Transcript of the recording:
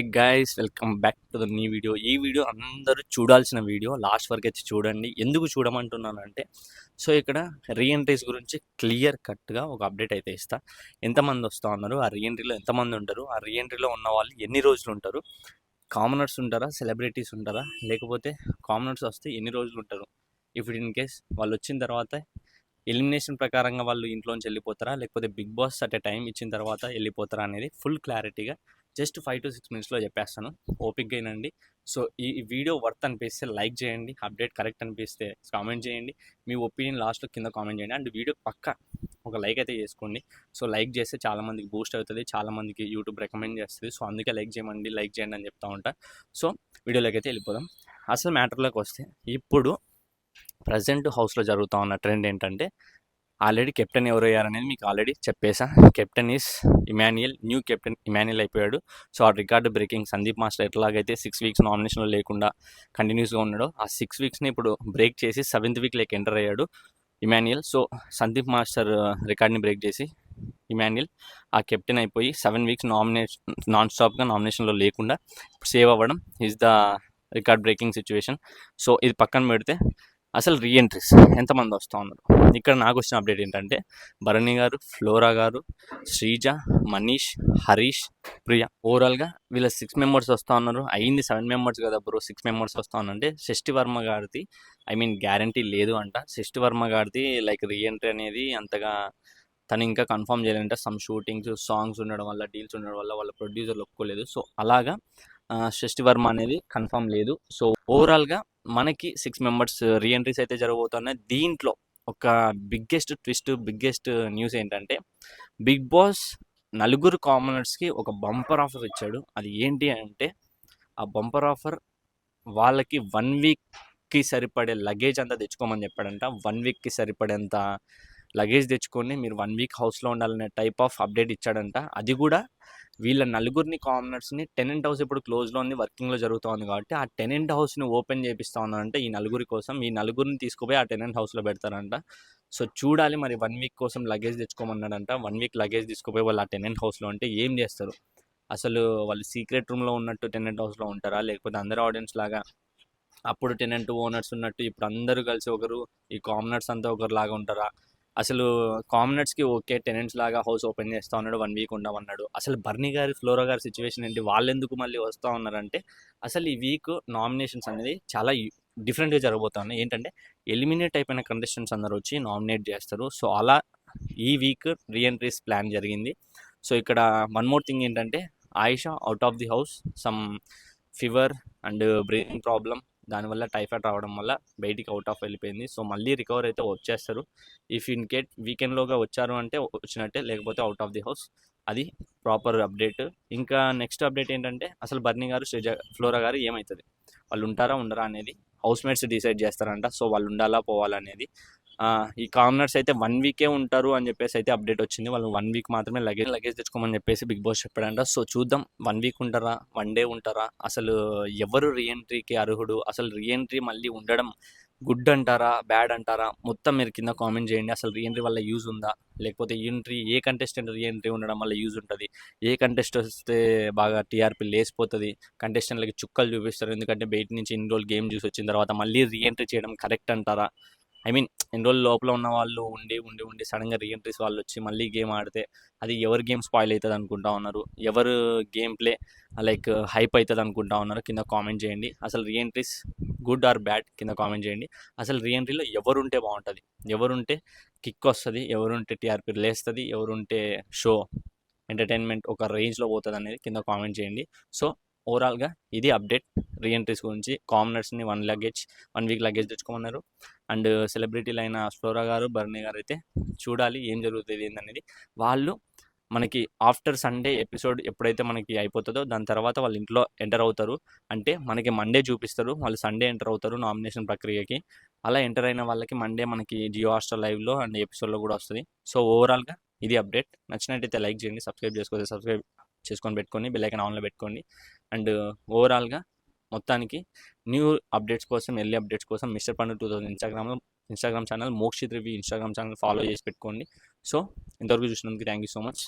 Hi guys welcome back to the new video ఈ video అందరూ చూడాల్సిన వీడియో లాస్ట్ వరకు వచ్చి చూడండి. ఎందుకు చూడమంటున్నానంటే సో ఇక్కడ రీఎంట్రీస్ గురించి క్లియర్ కట్గా ఒక అప్డేట్ అయితే ఇస్తా. ఎంతమంది వస్తూ ఉన్నారు? ఆ రీఎంట్రీలో ఎంతమంది ఉంటారు? ఆ రీఎంట్రీలో ఉన్న వాళ్ళు ఎన్ని రోజులు ఉంటారు? కామనర్స్ ఉంటారా? సెలబ్రిటీస్ ఉంటారా? లేకపోతే కామనర్స్ వస్తే ఎన్ని రోజులు ఉంటారు? ఇఫ్ ఇన్ కేస్ వాళ్ళు వచ్చిన తర్వాత ఎలిమినేషన్ ప్రకారంగా వాళ్ళు ఇంట్లోంచి వెళ్ళిపోతారా? లేకపోతే Bigg Boss at a time ఇచ్చిన తర్వాత వెళ్ళిపోతారా అనేది ఫుల్ క్లారిటీగా జస్ట్ ఫైవ్ టు సిక్స్ మినిట్స్లో చెప్పేస్తాను. ఓపిక్గా అయినండి సో ఈ వీడియో వర్త్ అనిపిస్తే లైక్ చేయండి. అప్డేట్ కరెక్ట్ అనిపిస్తే కామెంట్ చేయండి. మీ ఒపీనియన్ లాస్ట్లో కింద కామెంట్ చేయండి. అండ్ వీడియో పక్క ఒక లైక్ అయితే చేసుకోండి. సో లైక్ చేస్తే చాలామందికి బూస్ట్ అవుతుంది. చాలామందికి యూట్యూబ్ రికమెండ్ చేస్తుంది. సో అందుకే లైక్ చేయమండి లైక్ చేయండి అని చెప్తా ఉంటా. సో వీడియోలోకి అయితే వెళ్ళిపోదాం. అసలు మ్యాటర్లోకి వస్తే ఇప్పుడు ప్రజెంట్ హౌస్లో జరుగుతూ ఉన్న ట్రెండ్ ఏంటంటే ఆల్రెడీ కెప్టెన్ ఎవరు అయ్యారనేది మీకు already చెప్పేసా captain is Emmanuel new captain Emmanuel అయిపోయాడు. సో ఆ రికార్డు బ్రేకింగ్ సందీప్ మాస్టర్ ఎట్లాగైతే సిక్స్ వీక్స్ నామినేషన్లో లేకుండా కంటిన్యూస్గా ఉన్నాడో ఆ సిక్స్ వీక్స్ని ఇప్పుడు బ్రేక్ చేసి సెవెంత్ వీక్ లైక్ ఎంటర్ అయ్యాడు ఇమాన్యుయల్. సో సందీప్ మాస్టర్ రికార్డ్ని బ్రేక్ చేసి ఇమాన్యుయల్ ఆ కెప్టెన్ అయిపోయి సెవెన్ వీక్స్ నామినేషన్ నాన్ స్టాప్గా నామినేషన్లో లేకుండా సేవ్ అవ్వడం is the record breaking situation so ఇది పక్కన పెడితే అసలు రీఎంట్రీస్ ఎంతమంది వస్తూ ఉన్నారు? ఇక్కడ నాకు వచ్చిన అప్డేట్ ఏంటంటే భరణి గారు ఫ్లోరా గారు శ్రీజ మనీష్ హరీష్ ప్రియ. ఓవరాల్గా వీళ్ళ సిక్స్ మెంబర్స్ వస్తూ ఉన్నారు. అయింది సెవెన్ మెంబర్స్ కదా బ్రో సిక్స్ మెంబర్స్ వస్తూ ఉన్నారంటే షష్టి వర్మ గారిది ఐ మీన్ గ్యారంటీ లేదు అంట. షష్టి వర్మ గారిది లైక్ రీఎంట్రీ అనేది అంతగా తను ఇంకా కన్ఫర్మ్ చేయాలంటే సమ్ షూటింగ్స్ సాంగ్స్ ఉండడం వల్ల డీల్స్ ఉండడం వల్ల వాళ్ళ ప్రొడ్యూసర్లు ఒప్పుకోలేదు. సో అలాగా షష్టి వర్మ అనేది కన్ఫర్మ్ లేదు. సో ఓవరాల్గా మనకి సిక్స్ మెంబర్స్ రీఎంట్రీస్ అయితే జరగబోతున్నాయి. దీంట్లో ఒక బిగ్గెస్ట్ ట్విస్ట్ బిగ్గెస్ట్ న్యూస్ ఏంటంటే బిగ్ బాస్ నలుగురు కామనర్స్కి ఒక బంపర్ ఆఫర్ ఇచ్చాడు. అది ఏంటి అంటే ఆ బంపర్ ఆఫర్ వాళ్ళకి వన్ వీక్కి సరిపడే లగేజ్ అంతా తెచ్చుకోమని చెప్పాడంట. వన్ వీక్కి సరిపడేంత లగేజ్ తెచ్చుకొని మీరు వన్ వీక్ హౌస్లో ఉండాలనే టైప్ ఆఫ్ అప్డేట్ ఇచ్చాడంట. అది కూడా వీళ్ళ నలుగురిని కామనర్స్ని టెనెంట్ హౌస్ ఇప్పుడు క్లోజ్లో ఉంది వర్కింగ్లో జరుగుతుంది కాబట్టి ఆ టెనెంట్ హౌస్ని ఓపెన్ చేపిస్తా ఉన్నారంటే ఈ నలుగురి కోసం ఈ నలుగురిని తీసుకుపోయి ఆ టెనెంట్ హౌస్లో పెడతారంట. సో చూడాలి మరి వన్ వీక్ కోసం లగేజ్ తెచ్చుకోమన్నాడంట. వన్ వీక్ లగేజ్ తీసుకుపోయి వాళ్ళు ఆ టెనెంట్ హౌస్లో అంటే ఏం చేస్తారు? అసలు వాళ్ళు సీక్రెట్ రూమ్లో ఉన్నట్టు టెనెంట్ హౌస్లో ఉంటారా? లేకపోతే అందరు ఆడియన్స్ లాగా అప్పుడు టెనెంట్ ఓనర్స్ ఉన్నట్టు ఇప్పుడు అందరూ కలిసి ఒకరు ఈ కామనర్స్ అంతా ఒకరు లాగా ఉంటారా? అసలు కామనర్స్కి ఓకే టెనెంట్స్ లాగా హౌస్ ఓపెన్ చేస్తూ ఉన్నాడు వన్ వీక్ ఉండమన్నాడు. అసలు బర్నీ గారి ఫ్లోరా గారి సిచ్యువేషన్ ఏంటి? వాళ్ళెందుకు మళ్ళీ వస్తూ ఉన్నారంటే అసలు ఈ వీక్ నామినేషన్స్ అనేది చాలా డిఫరెంట్గా జరగబోతున్నాయి ఏంటంటే ఎలిమినేట్ అయిపోయిన కంటెస్టెంట్స్ అందరూ వచ్చి నామినేట్ చేస్తారు. సో అలా ఈ వీక్ రీఎంట్రీస్ ప్లాన్ జరిగింది. సో ఇక్కడ వన్ మోర్ థింగ్ ఏంటంటే Ayesha out of the house some fever and breathing problem దానివల్ల టైఫాయిడ్ రావడం వల్ల బయటికి అవుట్ ఆఫ్ వెళ్ళిపోయింది. సో మళ్ళీ రికవర్ అయితే వచ్చేస్తారు. ఇఫ్ ఇన్ కేట్ వీకెండ్లోగా వచ్చారు అంటే వచ్చినట్టే లేకపోతే అవుట్ ఆఫ్ ది హౌస్. అది ప్రాపర్ అప్డేట్. ఇంకా నెక్స్ట్ అప్డేట్ ఏంటంటే అసలు బర్నీ గారు శ్రీజ ఫ్లోరా గారు ఏమవుతుంది వాళ్ళు ఉంటారా ఉండరా అనేది హౌస్ మేట్స్ డిసైడ్ చేస్తారంట. సో వాళ్ళు ఉండాలా పోవాలనేది ఈ కామనర్స్ అయితే వన్ వీకే ఉంటారు అని చెప్పేసి అయితే అప్డేట్ వచ్చింది. వాళ్ళు వన్ వీక్ మాత్రమే లగేజ్ లగేజ్ తెచ్చుకోమని చెప్పేసి బిగ్ బాస్ చెప్పాడంట. సో చూద్దాం. వన్ వీక్ ఉంటారా? వన్ డే ఉంటారా? అసలు ఎవరు రీఎంట్రీకి అర్హుడు? అసలు రీఎంట్రీ మళ్ళీ ఉండడం గుడ్ అంటారా? బ్యాడ్ అంటారా? మొత్తం మీరు కింద కామెంట్ చేయండి. అసలు రీఎంట్రీ వల్ల యూజ్ ఉందా? లేకపోతే ఎంట్రీ ఏ కంటెస్టెంట్ రీఎంట్రీ ఉండడం వల్ల యూజ్ ఉంటుంది? ఏ కంటెస్ట్ వస్తే బాగా టీఆర్పీ లేసిపోతుంది కంటెస్టెంట్లకి చుక్కలు చూపిస్తారు. ఎందుకంటే బయట నుంచి ఇన్ని రోజులు గేమ్ చూసి వచ్చిన తర్వాత మళ్ళీ రీఎంట్రీ చేయడం కరెక్ట్ అంటారా? ఐ మీన్ ఎన్ని రోజులు లోపల ఉన్న వాళ్ళు ఉండి ఉండి ఉండి సడన్గా రీఎంట్రీస్ వాళ్ళు వచ్చి మళ్ళీ గేమ్ ఆడితే అది ఎవరు గేమ్ స్పాయిల్ అవుతుంది అనుకుంటా ఉన్నారు? ఎవరు గేమ్ ప్లే లైక్ హైప్ అవుతుంది అనుకుంటా ఉన్నారు? కింద కామెంట్ చేయండి. అసలు రీఎంట్రీస్ గుడ్ ఆర్ బ్యాడ్ కింద కామెంట్ చేయండి. అసలు రీఎంట్రీలో ఎవరుంటే బాగుంటుంది? ఎవరుంటే కిక్ వస్తుంది? ఎవరుంటే టీఆర్పీ లేస్తుంది? ఎవరుంటే షో ఎంటర్టైన్మెంట్ ఒక రేంజ్లో పోతుంది అనేది కింద కామెంట్ చేయండి. సో ఓవరాల్గా ఇది అప్డేట్ రీఎంట్రీస్ గురించి. కామనర్స్ని one luggage one week luggage తెచ్చుకోమన్నారు. And సెలబ్రిటీలు అయిన ఫ్లోరా గారు బర్నీ గారు అయితే చూడాలి ఏం జరుగుతుంది ఏందనేది. వాళ్ళు మనకి ఆఫ్టర్ సండే ఎపిసోడ్ ఎప్పుడైతే మనకి అయిపోతుందో దాని తర్వాత వాళ్ళు ఇంట్లో ఎంటర్ అవుతారు. అంటే మనకి మండే చూపిస్తారు. వాళ్ళు సండే ఎంటర్ అవుతారు నామినేషన్ ప్రక్రియకి. అలా ఎంటర్ అయిన వాళ్ళకి మండే మనకి జియో హాస్టర్ లైవ్లో అండ్ ఎపిసోడ్లో కూడా వస్తుంది. సో ఓవరాల్గా ఇది అప్డేట్. నచ్చినట్టయితే లైక్ చేయండి సబ్స్క్రైబ్ చేసుకోవచ్చు సబ్స్క్రైబ్ చేసుకొని పెట్టుకొని బెల్లైకన్ ఆన్లో పెట్టుకోండి. అండ్ ఓవరాల్గా మొత్తానికి న్యూ అప్డేట్స్ కోసం ఎల్లి అప్డేట్స్ కోసం మిస్టర్ పండు టూ థౌసండ్ ఇన్స్టాగ్రామ్లో Instagram channel Mokshith review Instagram channel follow చేసి పెట్టుకోండి. సో ఇంతవరకు చూసినందుకు థ్యాంక్ యూ సో మచ్